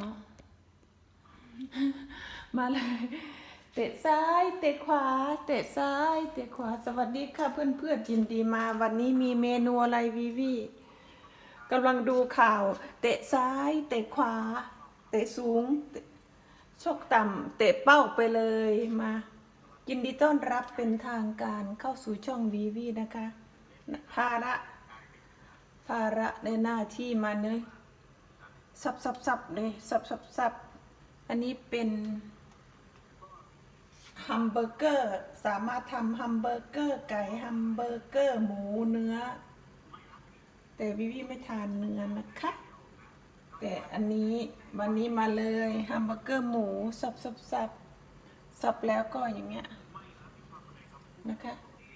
เอมาเลย เตะซ้าย เตะขวา เตะซ้าย เตะขวา สวัสดีค่ะเพื่อนเพื่อนๆยินดีมา วันนี้มีเมนูอะไรวีวีกำลังดูข่าว เตะซ้าย เตะขวา เตะสูงชกต่ำเตะเป้าไปเลยมายินดีต้อนรับเป็นทางการเข้าสู่ช่องวีวีนะคะ ภาระ ภาระในหน้าที่มาเนย สับสับสับเลยสับสับสับอันนี้เป็นฮัมเบอร์เกอร์สามารถทำฮัมเบอร์เกอร์ไก่ฮัมเบอร์เกอร์หมูเนื้อ แต่วิวีไม่ทานเนื้อนะคะ แต่อันนี้วันนี้มาเลยฮัมเบอร์เกอร์หมูสับสับสับสับแล้วก็อย่างเงี้ยนะคะ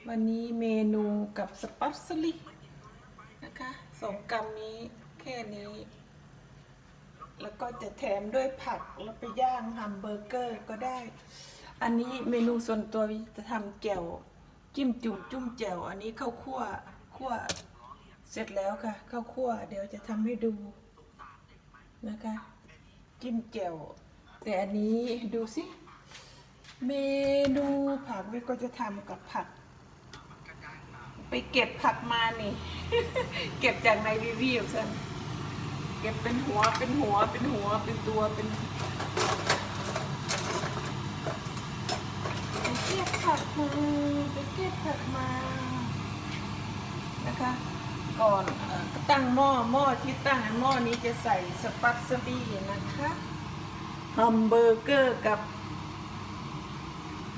วันนี้เมนูกับสปัสลินะคะสองกรัมนี้แค่นี้ แล้วก็จะแถมด้วยผักแล้วไปย่างแฮมเบอร์เกอร์ก็ได้ อันนี้เมนูส่วนตัววิจะทำแจ่วจิ้มจุ่มจุ่มแจ่วอันนี้ข้าวคั่วคั่วเสร็จแล้วค่ะข้าวคั่วเดี๋ยวจะทำให้ดูนะคะ จิ้มแจ่วแต่อันนี้ดูสิเมนูผักวิก็จะทำกับผัก ไปเก็บผักมานี่ เก็บจากในรีวิวซัน ก็บเป็นหัวเป็นหัวเป็นหัวเป็นตัวเป็นไปเก็บผักมาไปเก็บผักมานะคะ ก่อนตั้งหม้อหม้อที่ตั้งหม้อนี้จะใส่สปัตสบี้นะคะฮัมเบอร์เกอร์กับ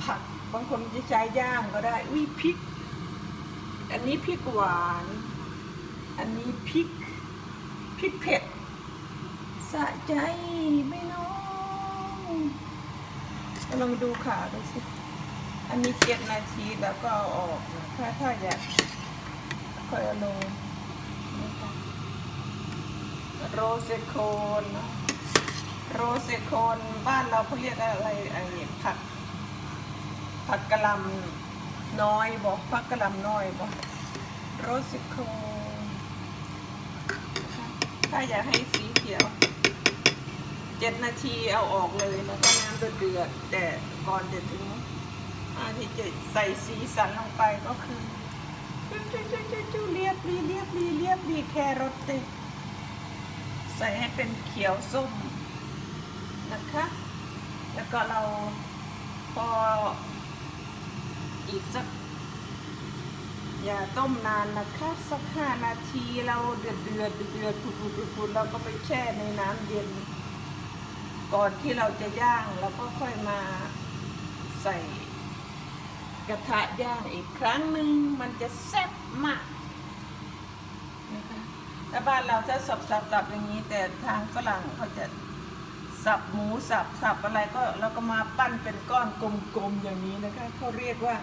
ผักบางคนจะใช้ย่างก็ได้อุ้ยพริก อันนี้พริกหวาน อันนี้พริกพริกเผ็ดะใจไม่น้องลองดูขาดูสิ อันนี้เจ็ดนาทีแล้วก็เอาออกนะถ้าถ้าอยากค่อยเอาลงนะคะโรเซโคนเนโรเซโคนบ้านเราเขาเรียกอะไรไอ้ผักผักกะหล่ำน้อยบอกผักกะหล่ำน้อยบอกโรสิโค ถ้าอยากให้สีเขียวเจ็ดนาทีเอาออกเลยแล้วก็น้ำเดือดแต่ก่อนจะถึงอาที่จะใส่สีสันลงไปก็คือจุ๊จุ๊จุ๊จุ๊จุ๊เรียบรีเรียบรีเรียบรีแครอทเตใส่ให้เป็นเขียวส้มนะคะ แล้วก็เราพออีกสัก อย่าต้มนานนะคะสักห้านาทีเราเดือดเดือดเดือดปุดปุดปุดเราก็ไปแช่ในน้ำเย็น ก่อนที่เราจะย่างเราก็ค่อยมาใส่กระทะย่างอีกครั้งหนึ่งมันจะแซ่บมากนะคะถ้าบ้านเราจะสับสับสับอย่างนี้ แต่ทางฝรั่งเขาจะสับหมูสับสับอะไรก็เราก็มาปั้นเป็นก้อนกลมๆอย่างนี้นะคะเขาเรียกว่า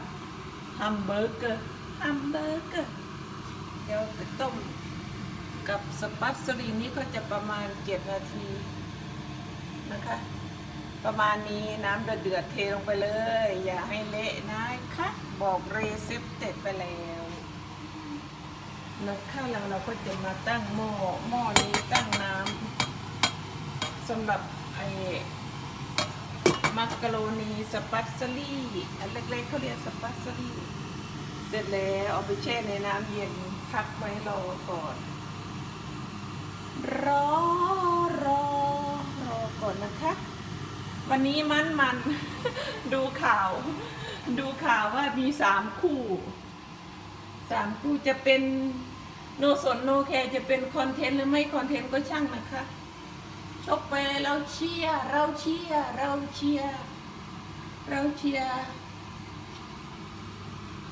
ฮัมเบอร์เกอร์ ฮัมเบอร์เกอร์เดี๋ยวไปต้มกับสปัสลีนี้ก็จะประมาณเจ็ดนาทีนะคะ ประมาณนี้น้ำเดือดๆเทลงไปเลย อย่าให้เละนะคะ บอกเรซิปเต็ดไปแล้วนะคะแล้วเราก็จะมาตั้งหม้อหม้อนี้ตั้งน้ำสำหรับไอ้มักกะโรนีสปัสซารี่อันเล็กๆเขาเรียกสปัสซารี่ สร็จแล้วเอาไปแช่ในน้ำเย็นพักไว้รอก่อน รอรอรอก่อนนะคะ วันนี้มันมันดูข่าว ดูข่าวว่ามีสามคู่สามคู่จะเป็นโนสนโนแคร์จะเป็นคอนเทนต์หรือไม่คอนเทนต์ก็ช่างนะคะชกไปเราเชียร์เราเชียร์เราเชียร์เราเชียร์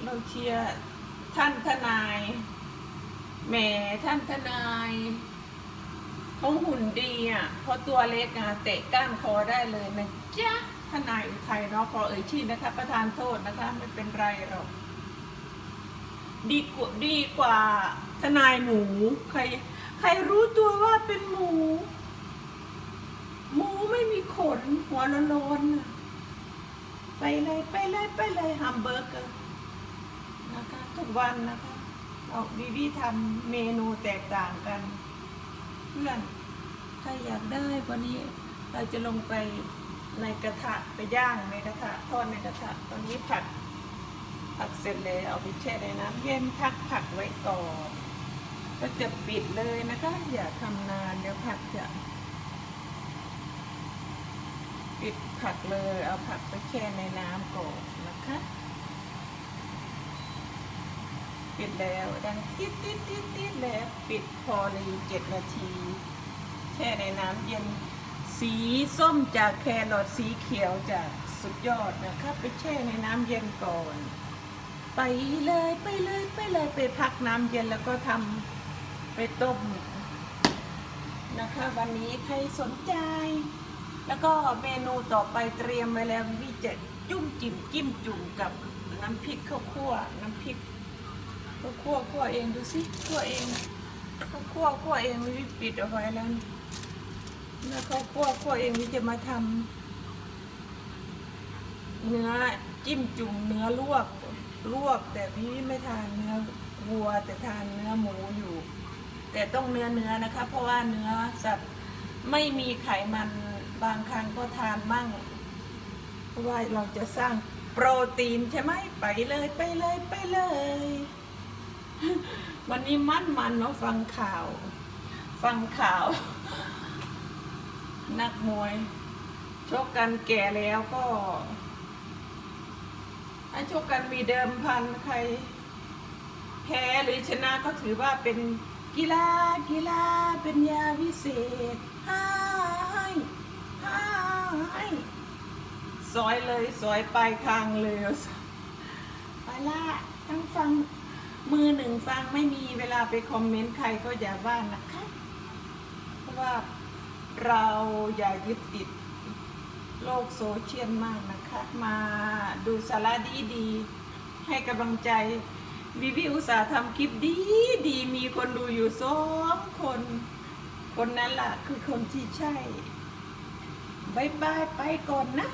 เราเชียร์ท่านทนายแหมท่านทนายเขาหุ่นดีอะเพราะตัวเล็กอะเตะก้านคอได้เลยนะจ๊ะทนายอุทัยเนาะพอเอ่ยชื่อนะคะ ประธานโทษนะคะไม่เป็นไรหรอกดีกว่าดีกว่าทนายหมูใคร ใครรู้ตัวว่าเป็นหมู หมูไม่มีขนหัวโลนๆน่ะไปเลยไปเลยไปเลยฮัมเบอร์เกอร์ นะคะ ทุกวันนะคะเราวิวีทำเมนูแตกต่างกัน เพื่อนถ้าอยากได้วันนี้เราจะลงไปในกระทะไปย่างในกระทะทอดในกระทะตอนนี้ผัดผัดเสร็จแล้วเอาไปแช่ในน้ำเย็นพักผักไว้ก่อนก็จะปิดเลยนะคะ อย่าทำนานเดี๋ยวผักจะปิดผักเลย เอาผักไปแช่ในน้ำก่อนนะคะ ปิดแล้ว ดังติดติดติดติดแล้ว ปิดพอเลยเจ็ดนาที แช่ในน้ำเย็น สีส้มจากแครอทสีเขียวจากสุดยอดนะคะไปแช่ในน้ำเย็นก่อน ไปเลยไปเลยไปเลยไปพักน้ำเย็นแล้วก็ทำไปต้มนะคะวันนี้ใครสนใจ แล้วก็เมนูต่อไปเตรียมไว้แล้ววิจะจุ่มจิ้มจิ้มจุ่มกับน้ำพริกข้าวคั่วน้ำพริก ข้าวคั่วคั่วเองดูสิคั่วเองข้าวคั่วคั่วเองวิปิดเอาไว้แล้วนี่แล้วข้าคั่วคั่วเองวิจะมาทำเนื้อจิ้มจุ่มเนื้อลวกลวก แต่พี่ไม่ทานเนื้อวัวแต่ทานเนื้อหมูอยู่ แต่ต้องเนื้อเนื้อนะคะ เพราะว่าเนื้อสัตว์ไม่มีไขมันบางครั้งก็ทานมั่งเพราะว่าเราจะสร้างโปรตีนใช่ไหมไปเลยไปเลยไปเลย วันนี้มั่นมันเนาะฟังข่าว ฟังข่าว นักมวยชกกันแก่แล้วก็ให้ชกกันมีเดิมพันใคร แพ้หรือชนะก็ถือว่าเป็นกีฬากีฬาเป็นยาวิเศษให้ให้ซอยเลยซอยปลายทางเลยไปละทั้งฟัง มือหนึ่งฟังไม่มีเวลาไปคอมเมนต์ใครก็อย่าว่านะคะ เพราะว่าเราอย่ายึดติดโลกโซเชียลมากนะคะ มาดูสาระดีๆให้กำลังใจวิวิอุตสาห์ทำคลิปดีดีมีคนดูอยู่สองคน คนนั้นล่ะ คือคนที่ใช่บายบายไปก่อนนะ